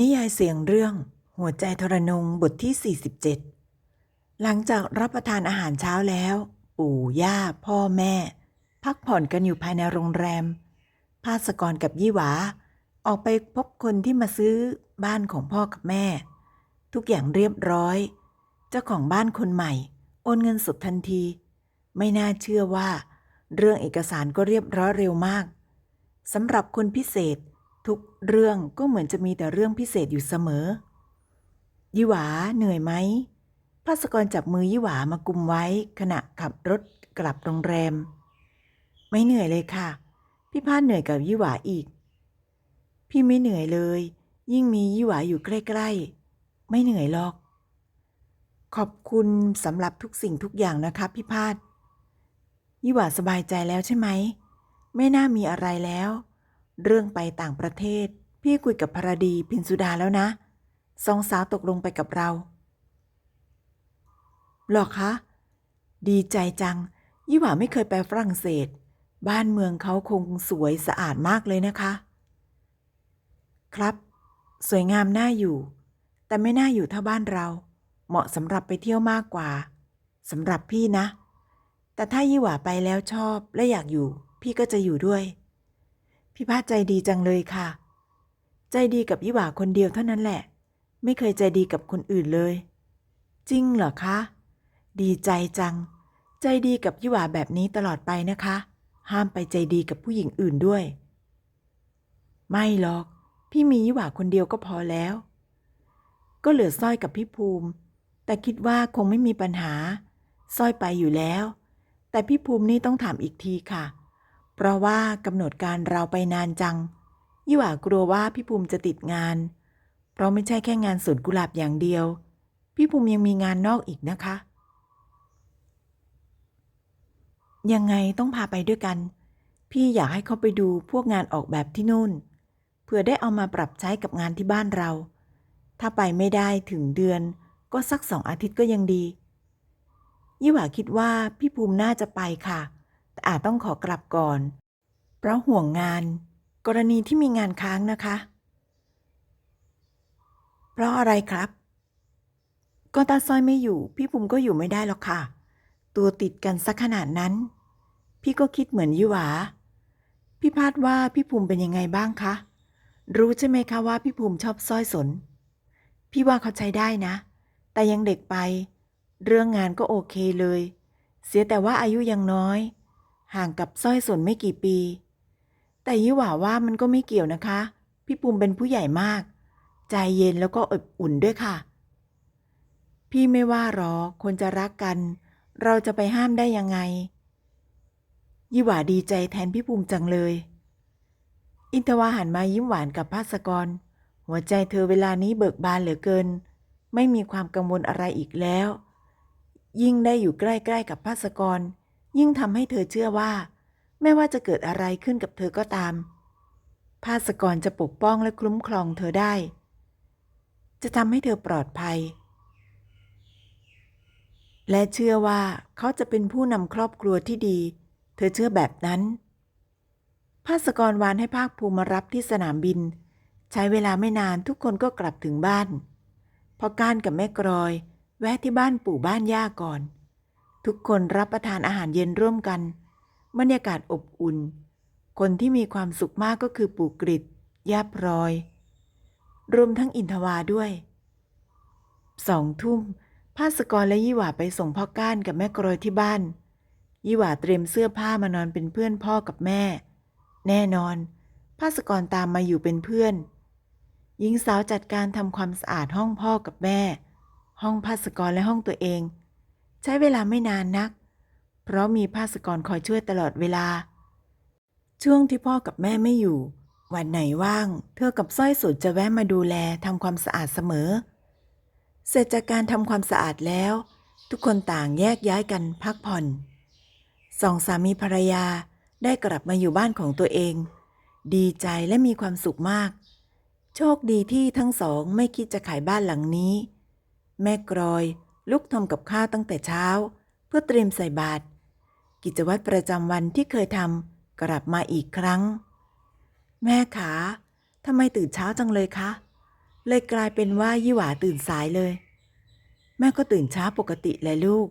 นิยายเสียงเรื่องหัวใจทรนงบทที่ 47 หลังจากรับประทานอาหารเช้าแล้ว ปู่ย่า พ่อแม่ พักผ่อนกันอยู่ภายในโรงแรม ภาสกรกับยี่หวา ออกไปพบคนที่มาซื้อบ้านของพ่อกับแม่ ทุกอย่างเรียบร้อย เจ้าของบ้านคนใหม่ โอนเงินสดทันที ไม่น่าเชื่อว่า เรื่องเอกสารก็เรียบร้อยเร็วมากสำหรับคนพิเศษ ทุกเรื่องก็เหมือนจะมีแต่เรื่องพิเศษอยู่เสมอ ยี่หวาเหนื่อยไหมภาสกรจับมือยี่หวามากุมไว้ขณะขับรถกลับโรงแรม ไม่เหนื่อยเลยค่ะ พี่พาดเหนื่อยกับยี่หวาอีก พี่ไม่เหนื่อยเลย ยิ่งมียี่หวาอยู่ใกล้ๆ ไม่เหนื่อยหรอก ขอบคุณสำหรับทุกสิ่งทุกอย่างนะคะพี่พาดยี่หวาสบายใจแล้วใช่ไหม ไม่น่ามีอะไรแล้ว เรื่องไปต่างประเทศ พี่คุยกับพรดีพินสุดาแล้วนะสองสาวตกลงไปกับเรา หรอคะ ดีใจจัง ยี่หว่าไม่เคยไปฝรั่งเศส บ้านเมืองเขาคงสวยสะอาดมากเลยนะคะ ครับ สวยงามน่าอยู่ แต่ไม่น่าอยู่เท่าบ้านเรา เหมาะสำหรับไปเที่ยวมากกว่าสำหรับพี่นะ แต่ถ้ายี่หว่าไปแล้วชอบและอยากอยู่ พี่ก็จะอยู่ด้วย พี่พาดใจดีจังเลยค่ะ ใจดีกับยี่หว่าคนเดียวเท่านั้นแหละ ไม่เคยใจดีกับคนอื่นเลย จริงเหรอคะ ดีใจจัง ใจดีกับยี่หว่าแบบนี้ตลอดไปนะคะ ห้ามไปใจดีกับผู้หญิงอื่นด้วย ไม่หรอก พี่มียี่หว่าคนเดียวก็พอแล้ว ก็เหลือสร้อยกับพี่ภูมิ แต่คิดว่าคงไม่มีปัญหาสร้อยไปอยู่แล้ว แต่พี่ภูมินี่ต้องถามอีกทีค่ะเเพราะว่ากำหนดการเราไปนานจัง ยี่หว่ากลัวว่าพี่ภูมิจะติดงาน เพราะไม่ใช่แค่งานสวนกุหลาบอย่างเดียว พี่ภูมิยังมีงานนอกอีกนะคะ ยังไงต้องพาไปด้วยกัน พี่อยากให้เขาไปดูพวกงานออกแบบที่นู่น เพื่อได้เอามาปรับใช้กับงานที่บ้านเรา ถ้าไปไม่ได้ถึงเดือน ก็สักสองอาทิตย์ก็ยังดี ยี่หว่าคิดว่าพี่ภูมิน่าจะไปค่ะ แต่อาจต้องขอกลับก่อน เพราะห่วงงาน กรณีที่มีงานค้างนะคะ เพราะอะไรครับ ก็ตาสร้อยไม่อยู่ พี่ภูมิก็อยู่ไม่ได้หรอกค่ะ ตัวติดกันสักขนาดนั้น พี่ก็คิดเหมือนยี่หวา พี่พาดว่าพี่ภูมิเป็นยังไงบ้างคะ รู้ใช่ไหมคะว่าพี่ภูมิชอบสร้อยสน พี่ว่าเขาใช้ได้นะ แต่ยังเด็กไป เรื่องงานก็โอเคเลย เสียแต่ว่าอายุยังน้อย ห่างกับสร้อยสนไม่กี่ปี แต่ยี่หว่าว่ามันก็ไม่เกี่ยวนะคะ พี่ภูมิเป็นผู้ใหญ่มาก ใจเย็นแล้วก็อบอุ่นด้วยค่ะ พี่ไม่ว่าหรอกคนจะรักกัน เราจะไปห้ามได้ยังไง ยี่หว่าดีใจแทนพี่ภูมิจังเลย อินทวาหันมายิ้มหวานกับภาสกร หัวใจเธอเวลานี้เบิกบานเหลือเกิน ไม่มีความกังวลอะไรอีกแล้ว ยิ่งได้อยู่ใกล้ๆกับภาสกร ยิ่งทำให้เธอเชื่อว่า ไม่ว่าจะเกิดอะไรขึ้นกับเธอก็ตาม ภาสกรจะปกป้องและคุ้มครองเธอได้ จะทำให้เธอปลอดภัย และเชื่อว่าเขาจะเป็นผู้นำครอบครัวที่ดี เธอเชื่อแบบนั้น ภาสกรวานให้ภาคภูมิมารับที่สนามบิน ใช้เวลาไม่นานทุกคนก็กลับถึงบ้านพอกานกับแม่กรอย แวะที่บ้านปู่บ้านย่าก่อน ทุกคนรับประทานอาหารเย็นร่วมกัน บรรยากาศอบอุ่น คนที่มีความสุขมากก็คือปู่กริดย่าพลอย รวมทั้งอินทวาด้วย สองทุ่มภาสกรและยี่หว่าไปส่งพ่อก้านกับแม่กรอยที่บ้าน ยี่หว่าเตรียมเสื้อผ้ามานอนเป็นเพื่อนพ่อกับแม่ แน่นอนภาสกรตามมาอยู่เป็นเพื่อน หญิงสาวจัดการทำความสะอาดห้องพ่อกับแม่ ห้องภาสกรและห้องตัวเอง ใช้เวลาไม่นานนัก เพราะมีภาสกรคอยช่วยตลอดเวลา ช่วงที่พ่อกับแม่ไม่อยู่ วันไหนว่าง เธอกับสร้อยสุดจะแวะมาดูแลทำความสะอาดเสมอ เสร็จจากการทำความสะอาดแล้ว ทุกคนต่างแยกย้ายกันพักผ่อนสองสามีภรรยาได้กลับมาอยู่บ้านของตัวเอง ดีใจและมีความสุขมาก โชคดีที่ทั้งสองไม่คิดจะขายบ้านหลังนี้ แม่กรอย ลุกทำกับข้าวตั้งแต่เช้า เพื่อเตรียมใส่บาตรกิจวัตรประจำวันที่เคยทำกลับมาอีกครั้ง แม่ขาทำไมตื่นเช้าจังเลยคะ เลยกลายเป็นว่ายี่หวาตื่นสายเลย แม่ก็ตื่นช้าปกติแหละลูก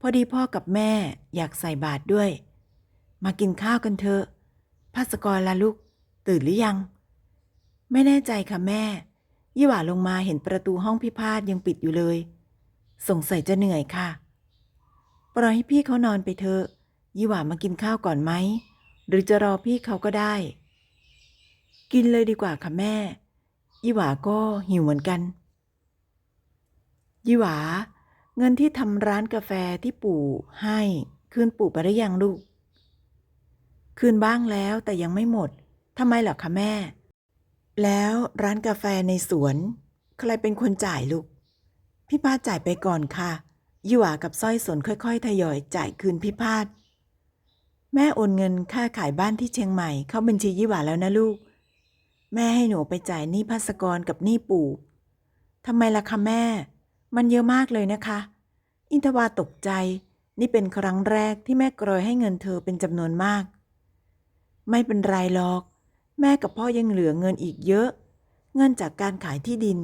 พอดีพ่อกับแม่อยากใส่บาตรด้วย มากินข้าวกันเถอะภาสกรล่ะลูก ตื่นหรือยัง ไม่แน่ใจค่ะแม่ ยี่หวาลงมาเห็นประตูห้องพิพาทยังปิดอยู่เลย สงสัยจะเหนื่อยค่ะ ปล่อยให้พี่เขานอนไปเถอะยี่หว่ามากินข้าวก่อนไหม หรือจะรอพี่เขาก็ได้ กินเลยดีกว่าค่ะแม่ ยี่หว่าก็หิวเหมือนกัน ยี่หวาเงินที่ทำร้านกาแฟที่ปู่ให้คืนปู่ไปหรือยังลูก คืนบ้างแล้วแต่ยังไม่หมดทำไมเหรอคะแม่ แล้วร้านกาแฟในสวน ใครเป็นคนจ่ายลูก พี่พาดจ่ายไปก่อนค่ะยี่หวากับสร้อยสนค่อยๆ ทยอยจ่ายคืนพี่พาดแม่โอนเงินค่าขายบ้านที่เชียงใหม่ เข้าบัญชียี่หวาแล้วนะลูก แม่ให้หนูไปจ่ายหนี้พัสกรกับหนี้ปู่ทำไมล่ะคะแม่ มันเยอะมากเลยนะคะ อินทวาตกใจ นี่เป็นครั้งแรกที่แม่กรอยให้เงินเธอเป็นจำนวนมาก ไม่เป็นไรหรอก แม่กับพ่อยังเหลือเงินอีกเยอะ เงินจากการขายที่ดิน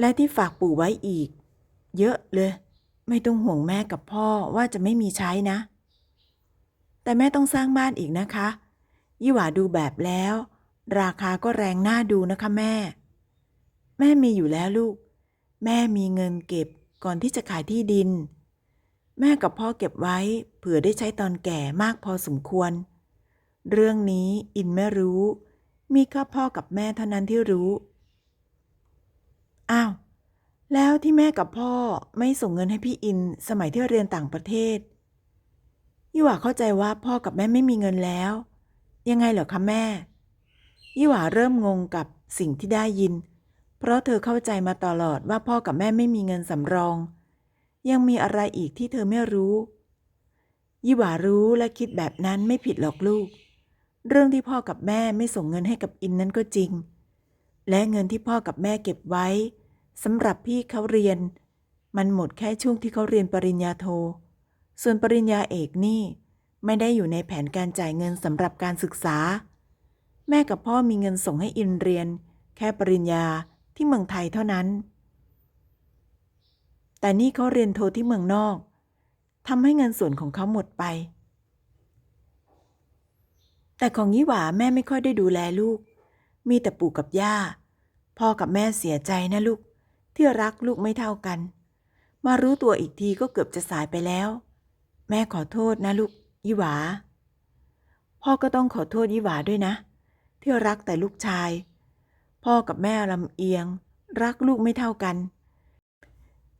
และที่ฝากปู่ไว้อีก เยอะเลย ไม่ต้องห่วงแม่กับพ่อว่าจะไม่มีใช้นะ แต่แม่ต้องสร้างบ้านอีกนะคะ ยี่หวาดูแบบแล้ว ราคาก็แรงน่าดูนะคะแม่ แม่มีอยู่แล้วลูก แม่มีเงินเก็บก่อนที่จะขายที่ดิน แม่กับพ่อเก็บไว้ เผื่อได้ใช้ตอนแก่มากพอสมควร เรื่องนี้อินไม่รู้ มีแค่พ่อกับแม่เท่านั้นที่รู้ อ้าว แล้วที่แม่กับพ่อไม่ส่งเงินให้พี่อินสมัยที่เรียนต่างประเทศยี่หว่าเข้าใจว่าพ่อกับแม่ไม่มีเงินแล้ว ยังไงเหรอคะแม่ยี่หว่าเริ่มงงกับสิ่งที่ได้ยิน เพราะเธอเข้าใจมาตลอดว่าพ่อกับแม่ไม่มีเงินสำรอง ยังมีอะไรอีกที่เธอไม่รู้ยี่หว่ารู้และคิดแบบนั้นไม่ผิดหรอกลูก เรื่องที่พ่อกับแม่ไม่ส่งเงินให้กับอินนั้นก็จริง และเงินที่พ่อกับแม่เก็บไว้สำหรับพี่เขาเรียน มันหมดแค่ช่วงที่เขาเรียนปริญญาโท ส่วนปริญญาเอกนี่ ไม่ได้อยู่ในแผนการจ่ายเงินสำหรับการศึกษา แม่กับพ่อมีเงินส่งให้อินเรียน แค่ปริญญาที่เมืองไทยเท่านั้น แต่นี่เขาเรียนโทที่เมืองนอกทำให้เงินส่วนของเขาหมดไป แต่ของยี่หวาแม่ไม่ค่อยได้ดูแลลูก มีแต่ปู่กับย่า พ่อกับแม่เสียใจนะลูก ที่รักลูกไม่เท่ากัน มารู้ตัวอีกทีก็เกือบจะสายไปแล้ว แม่ขอโทษนะลูกยี่หวา พ่อก็ต้องขอโทษยี่หวาด้วยนะ ที่รักแต่ลูกชาย พ่อกับแม่ลำเอียง รักลูกไม่เท่ากัน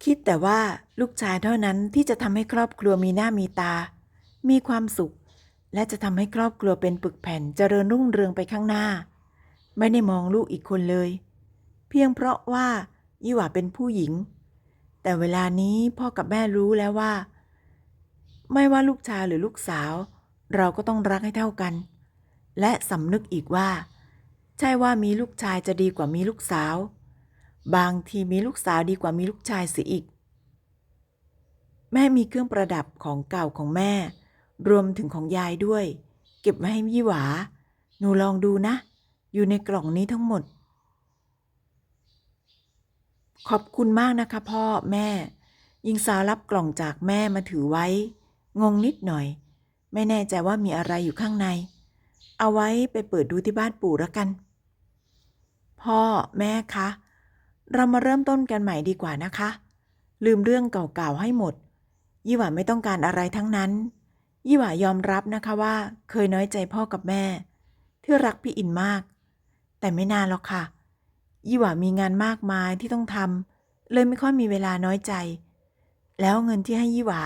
คิดแต่ว่าลูกชายเท่านั้นที่จะทำให้ครอบครัวมีหน้ามีตา มีความสุข และจะทำให้ครอบครัวเป็นปึกแผ่นเจริญรุ่งเรืองไปข้างหน้า ไม่ได้มองลูกอีกคนเลย เพียงเพราะว่ายี่หว่าเป็นผู้หญิง แต่เวลานี้พ่อกับแม่รู้แล้วว่า ไม่ว่าลูกชายหรือลูกสาว เราก็ต้องรักให้เท่ากัน และสำนึกอีกว่า ใช่ว่ามีลูกชายจะดีกว่ามีลูกสาว บางทีมีลูกสาวดีกว่ามีลูกชายเสียอีก แม่มีเครื่องประดับของเก่าของแม่ รวมถึงของยายด้วย เก็บไว้ให้ยี่หวาหนูลองดูนะ อยู่ในกล่องนี้ทั้งหมด ขอบคุณมากนะคะ พ่อแม่ ยิงสาวรับกล่องจากแม่มาถือไว้ งงนิดหน่อย ไม่แน่ใจว่ามีอะไรอยู่ข้างใน เอาไว้ไปเปิดดูที่บ้านปู่แล้วกัน พ่อแม่คะ เรามาเริ่มต้นกันใหม่ดีกว่านะคะ ลืมเรื่องเก่าๆให้หมด ยี่หว่าไม่ต้องการอะไรทั้งนั้น ยี่หว่ายอมรับนะคะว่า เคยน้อยใจพ่อกับแม่ที่รักพี่อินมาก แต่ไม่นานหรอกค่ะ ยี่หว่ามีงานมากมายที่ต้องทำเลยไม่ค่อยมีเวลาน้อยใจ แล้วเงินที่ให้ยี่หวา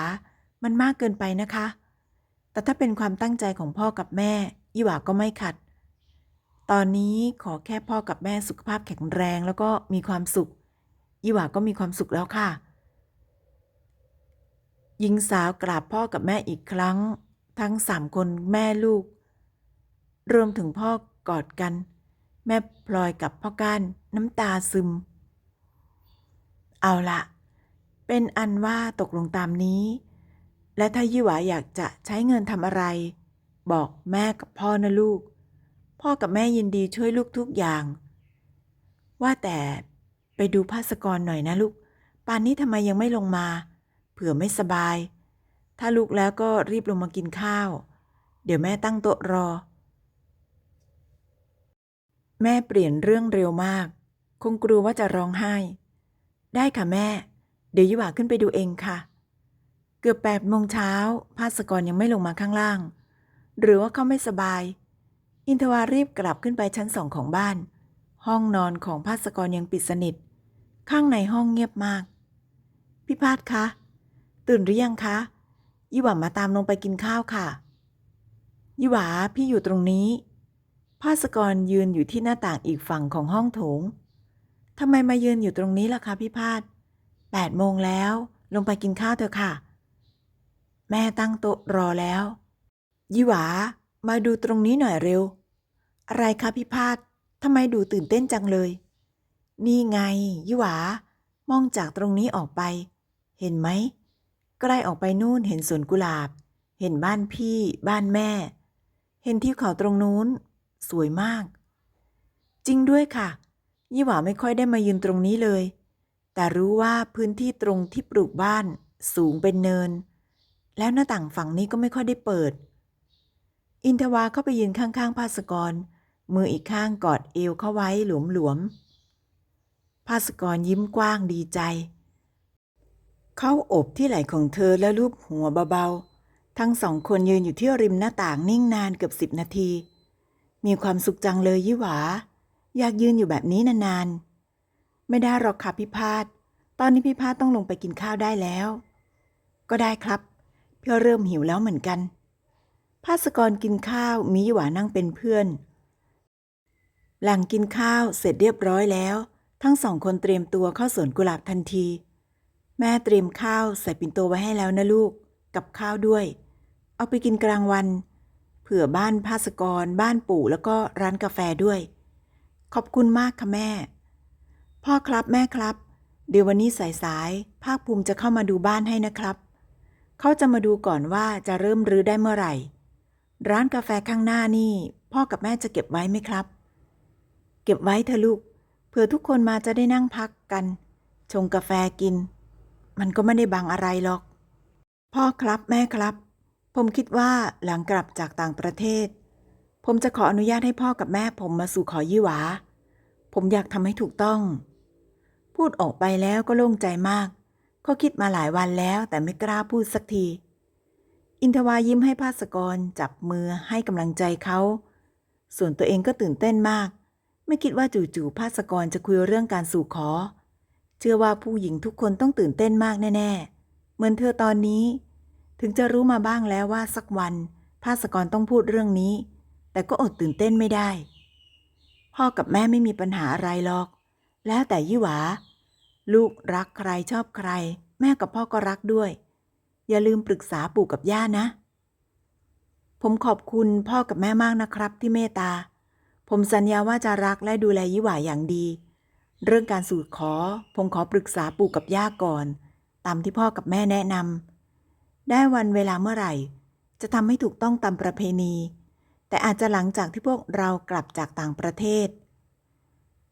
มันมากเกินไปนะคะ แต่ถ้าเป็นความตั้งใจของพ่อกับแม่ ยี่หวาก็ไม่ขัด ตอนนี้ขอแค่พ่อกับแม่สุขภาพแข็งแรงแล้วก็มีความสุข ยี่หวาก็มีความสุขแล้วค่ะหญิงสาวกราบพ่อกับแม่อีกครั้ง ทั้งสามคนแม่ลูก รวมถึงพ่อกอดกัน แม่พลอยกับพ่อก้านน้ำตาซึม เอาละเป็นอันว่าตกลงตามนี้ และถ้ายี่หวาอยากจะใช้เงินทำอะไร บอกแม่กับพ่อนะลูก พ่อกับแม่ยินดีช่วยลูกทุกอย่าง ว่าแต่ไปดูภาสกรหน่อยนะลูก ป่านนี้ทำไมยังไม่ลงมา เผื่อไม่สบาย ถ้าลูกแล้วก็รีบลงมากินข้าว เดี๋ยวแม่ตั้งโต๊ะรอ แม่เปลี่ยนเรื่องเร็วมาก คงกลัวว่าจะร้องไห้ ได้ค่ะแม่ เดี๋ยวยี่หว่าขึ้นไปดูเองค่ะ เกือบแปดโมงเช้าภาสกรยังไม่ลงมาข้างล่าง หรือว่าเขาไม่สบาย อินทวารีบกลับขึ้นไปชั้นสองของบ้าน ห้องนอนของภาสกรยังปิดสนิท ข้างในห้องเงียบมาก พี่พาดคะ ตื่นหรือยังคะยี่หว่ามาตามลงไปกินข้าวค่ะยี่หวาพี่อยู่ตรงนี้ ภาสกรยืนอยู่ที่หน้าต่างอีกฝั่งของห้องโถง ทำไมมายืนอยู่ตรงนี้ล่ะคะพี่พาดแปดโมงแล้ว ลงไปกินข้าวเถอะค่ะ แม่ตั้งโต๊ะรอแล้ว ยี่หวา มาดูตรงนี้หน่อยเร็ว อะไรคะพี่พาดทำไมดูตื่นเต้นจังเลย นี่ไง ยี่หวา มองจากตรงนี้ออกไป เห็นไหม ใกล้ออกไปนู่นเห็นสวนกุหลาบ เห็นบ้านพี่ บ้านแม่ เห็นที่เขาตรงนู้น สวยมาก จริงด้วยค่ะ ยี่หว่าไม่ค่อยได้มายืนตรงนี้เลย แต่รู้ว่าพื้นที่ตรงที่ปลูกบ้านสูงเป็นเนิน แล้วหน้าต่างฝั่งนี้ก็ไม่ค่อยได้เปิด อินทวาเข้าไปยืนข้างๆ ภาสกร มืออีกข้างกอดเอวเข้าไว้หลวมๆ ภาสกรยิ้มกว้างดีใจ เขาโอบที่ไหล่ของเธอแล้วลูบหัวเบาๆ ทั้งสองคนยืนอยู่ที่ริมหน้าต่างนิ่งนานเกือบสิบนาที มีความสุขจังเลยยี่หวา อยากยืนอยู่แบบนี้นานๆ ไม่ได้หรอกค่ะพี่พาดตอนนี้พี่พาดต้องลงไปกินข้าวได้แล้ว ก็ได้ครับ พี่เริ่มหิวแล้วเหมือนกัน ภาสกรกินข้าวมียี่หวานั่งเป็นเพื่อน หลังกินข้าวเสร็จเรียบร้อยแล้ว ทั้งสองคนเตรียมตัวเข้าสวนกุหลาบทันที แม่เตรียมข้าวใส่ปิ่นโตไว้ให้แล้วนะลูก กับข้าวด้วย เอาไปกินกลางวัน เผื่อบ้านภาสกร บ้านปู่แล้วก็ร้านกาแฟด้วย ขอบคุณมากค่ะแม่ พ่อครับแม่ครับ เดี๋ยววันนี้สายๆภาคภูมิจะเข้ามาดูบ้านให้นะครับ เขาจะมาดูก่อนว่าจะเริ่มรื้อได้เมื่อไหร่ ร้านกาแฟข้างหน้านี่ พ่อกับแม่จะเก็บไว้ไหมครับ เก็บไว้เถอะลูกเผื่อทุกคนมาจะได้นั่งพักกัน ชงกาแฟกิน มันก็ไม่ได้บังอะไรหรอก พ่อครับแม่ครับ ผมคิดว่าหลังกลับจากต่างประเทศ ผมจะขออนุญาตให้พ่อกับแม่ผมมาสู่ขอยี่หวา ผมอยากทำให้ถูกต้อง พูดออกไปแล้วก็โล่งใจมากเขาคิดมาหลายวันแล้วแต่ไม่กล้าพูดสักที อินทวายิ้มให้ภาสกรจับมือให้กำลังใจเขา ส่วนตัวเองก็ตื่นเต้นมาก ไม่คิดว่าจู่ๆภาสกรจะคุยเรื่องการสู่ขอ เชื่อว่าผู้หญิงทุกคนต้องตื่นเต้นมากแน่ ๆ เหมือนเธอตอนนี้ ถึงจะรู้มาบ้างแล้วว่าสักวันภาสกรต้องพูดเรื่องนี้ แต่ก็อดตื่นเต้นไม่ได้ พ่อกับแม่ไม่มีปัญหาอะไรหรอก แล้วแต่ยี่หวา ลูกรักใครชอบใคร แม่กับพ่อก็รักด้วย อย่าลืมปรึกษาปู่กับย่านะ ผมขอบคุณพ่อกับแม่มากนะครับที่เมตตา ผมสัญญาว่าจะรักและดูแลยี่หวาอย่างดี เรื่องการสู่ขอ ผมขอปรึกษาปู่กับย่าก่อน ตามที่พ่อกับแม่แนะนำ ได้วันเวลาเมื่อไหร่ จะทำให้ถูกต้องตามประเพณี แต่อาจจะหลังจากที่พวกเรากลับจากต่างประเทศ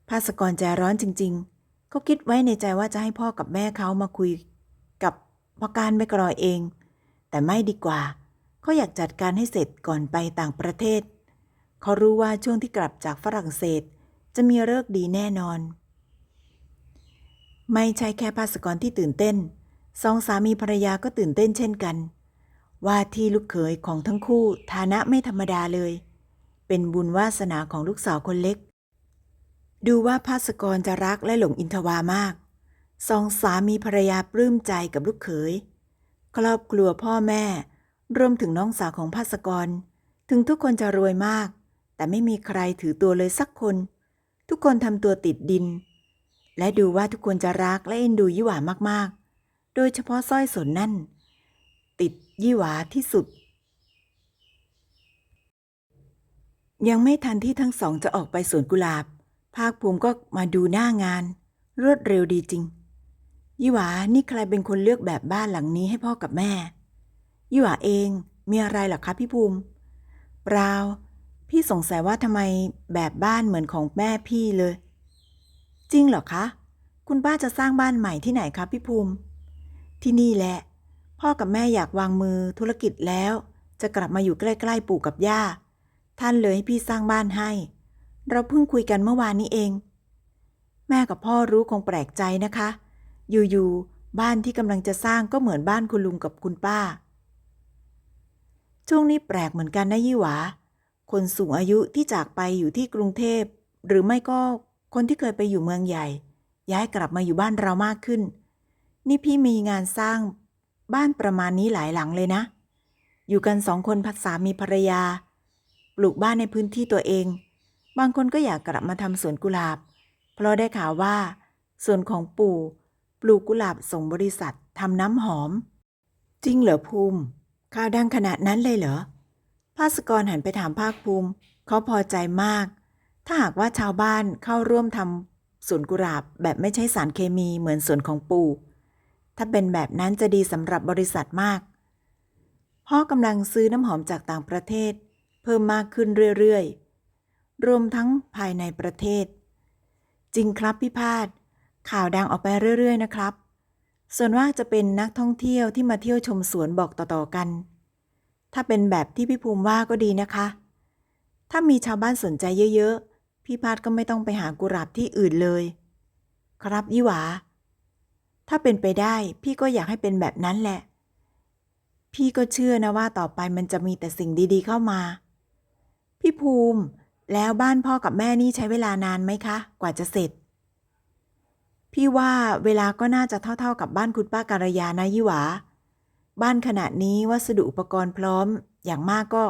ภาสกรใจร้อนจริง ๆ ก็คิดไว้ในใจว่าจะให้พ่อกับแม่เขามาคุยกับพ่อการไม่กรอยเอง แต่ไม่ดีกว่า เขาอยากจัดการให้เสร็จก่อนไปต่างประเทศ เขารู้ว่าช่วงที่กลับจากฝรั่งเศส จะมีเลิกดีแน่นอน ไม่ใช่แค่ภาสกรที่ตื่นเต้น สองสามีภรรยาก็ตื่นเต้นเช่นกัน ว่าที่ลูกเขยของทั้งคู่ฐานะไม่ธรรมดาเลย เป็นบุญวาสนาของลูกสาวคนเล็ก ดูว่าภาสกรจะรักและหลงอินทวามาก สองสามีภรรยาปลื้มใจกับลูกเขย ครอบครัวพ่อแม่ รวมถึงน้องสาวของภาสกร ถึงทุกคนจะรวยมาก แต่ไม่มีใครถือตัวเลยสักคน ทุกคนทำตัวติดดิน และดูว่าทุกคนจะรักและเอ็นดูยี่หวามากๆ โดยเฉพาะสร้อยสนนั่น ติดยี่หวาที่สุด ยังไม่ทันที่ทั้งสองจะออกไปสวนกุหลาบ ภาคภูมิก็มาดูหน้างาน รวดเร็วดีจริง ยี่หวานี่ใครเป็นคนเลือกแบบบ้านหลังนี้ให้พ่อกับแม่ ยี่หวาเองมีอะไรหรอคะพี่ภูมิเปล่าพี่สงสัยว่าทำไมแบบบ้านเหมือนของแม่พี่เลย จริงเหรอคะ คุณป้าจะสร้างบ้านใหม่ที่ไหนคะพี่ภูมิ ที่นี่แหละ พ่อกับแม่อยากวางมือธุรกิจแล้ว จะกลับมาอยู่ใกล้ๆปู่กับย่า ท่านเลยให้พี่สร้างบ้านให้ เราเพิ่งคุยกันเมื่อวานนี้เอง แม่กับพ่อรู้คงแปลกใจนะคะ อยู่ๆบ้านที่กำลังจะสร้างก็เหมือนบ้านคุณลุงกับคุณป้า ช่วงนี้แปลกเหมือนกันนะยี่หวาคนสูงอายุที่จากไปอยู่ที่กรุงเทพ หรือไม่ก็คนที่เคยไปอยู่เมืองใหญ่ ย้ายกลับมาอยู่บ้านเรามากขึ้น นี่พี่มีงานสร้างบ้านประมาณนี้หลายหลังเลยนะ อยู่กันสองคนพัดสามีภรรยา ปลูกบ้านในพื้นที่ตัวเอง บางคนก็อยากกลับมาทำสวนกุหลาบ เพราะได้ข่าวว่า ส่วนของปู่ปลูกกุหลาบส่งบริษัททำน้ำหอม จริงเหรอภูมิ ข่าวดังขนาดนั้นเลยเหรอ ภาสกรหันไปถามภาคภูมิ เขาพอใจมาก ถ้าหากว่าชาวบ้านเข้าร่วมทำสวนกุหลาบแบบไม่ใช้สารเคมีเหมือนสวนของปู่ ถ้าเป็นแบบนั้นจะดีสำหรับบริษัทมาก พ่อกำลังซื้อน้ำหอมจากต่างประเทศ เพิ่มมากขึ้นเรื่อยๆ รวมทั้งภายในประเทศ จริงครับพี่พาดข่าวดังออกไปเรื่อยๆ นะครับ ส่วนว่ากจะเป็นนักท่องเที่ยวที่มาเที่ยวชมสวนบอกต่อๆกัน ถ้าเป็นแบบที่พี่ภูมิว่าก็ดีนะคะ ถ้ามีชาวบ้านสนใจเยอะๆ พี่พาดก็ไม่ต้องไปหากุหลาบที่อื่นเลย ครับยี่หวา ถ้าเป็นไปได้พี่ก็อยากให้เป็นแบบนั้นแหละ พี่ก็เชื่อนะว่าต่อไปมันจะมีแต่สิ่งดีๆเข้ามา พี่ภูมิแล้วบ้านพ่อกับแม่นี่ใช้เวลานานไหมคะ กว่าจะเสร็จ พี่ว่าเวลาก็น่าจะเท่าๆกับบ้านคุณป้าการยานะยี่หวา บ้านขนาดนี้วัสดุอุปกรณ์พร้อม อย่างมากก็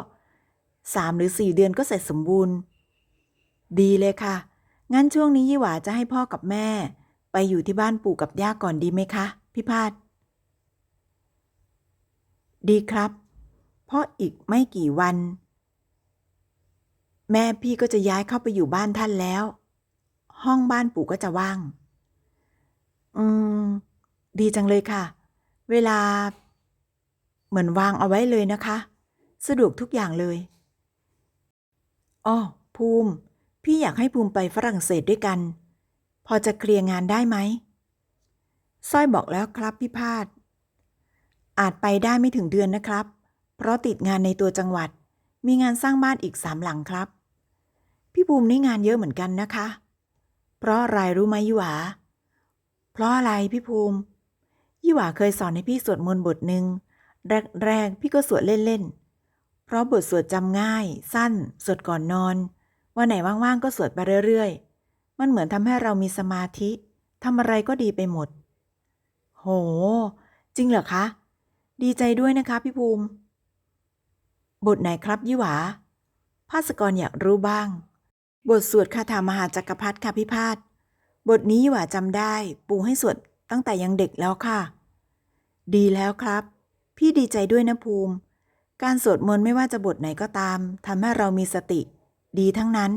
สามหรือสี่เดือนก็เสร็จสมบูรณ์ ดีเลยค่ะ งั้นช่วงนี้ยี่หวาจะให้พ่อกับแม่ ไปอยู่ที่บ้านปู่กับย่าก่อนดีไหมคะ พี่พาดดีครับ เพราะอีกไม่กี่วัน แม่พี่ก็จะย้ายเข้าไปอยู่บ้านท่านแล้ว ห้องบ้านปู่ก็จะว่าง อืม ดีจังเลยค่ะ เวลา เหมือนวางเอาไว้เลยนะคะ สะดวกทุกอย่างเลยอ๋อภูมิ พี่อยากให้ภูมิไปฝรั่งเศสด้วยกัน พอจะเคลียร์งานได้ไหมสร้อยบอกแล้วครับพี่พาดอาจไปได้ไม่ถึงเดือนนะครับ เพราะติดงานในตัวจังหวัด มีงานสร้างบ้านอีกสามหลังครับ พี่ภูมินี่งานเยอะเหมือนกันนะคะ เพราะอะไรรู้ไหมยี่หวา เพราะอะไรพี่ภูมิยี่หวาเคยสอนให้พี่สวดมนต์บทหนึ่งแรกๆพี่ก็สวดเล่นๆ เพราะบทสวดจำง่าย สั้น สวดก่อนนอน วันไหนว่างๆ ก็สวดไปเรื่อยๆ มันเหมือนทำให้เรามีสมาธิทำอะไรก็ดีไปหมด โห จริงเหรอคะ ดีใจด้วยนะคะพี่ภูมิ บทไหนครับยี่หวาภาสกรอยากรู้บ้าง บทสวดคาถามหาจักรพรรดิค่ะพี่พาดบทนี้ยี่หวาจำได้ ปู่ให้สวดตั้งแต่ยังเด็กแล้วค่ะ ดีแล้วครับ พี่ดีใจด้วยนะภูมิ การสวดมนต์ไม่ว่าจะบทไหนก็ตามทำให้เรามีสติ ดีทั้งนั้น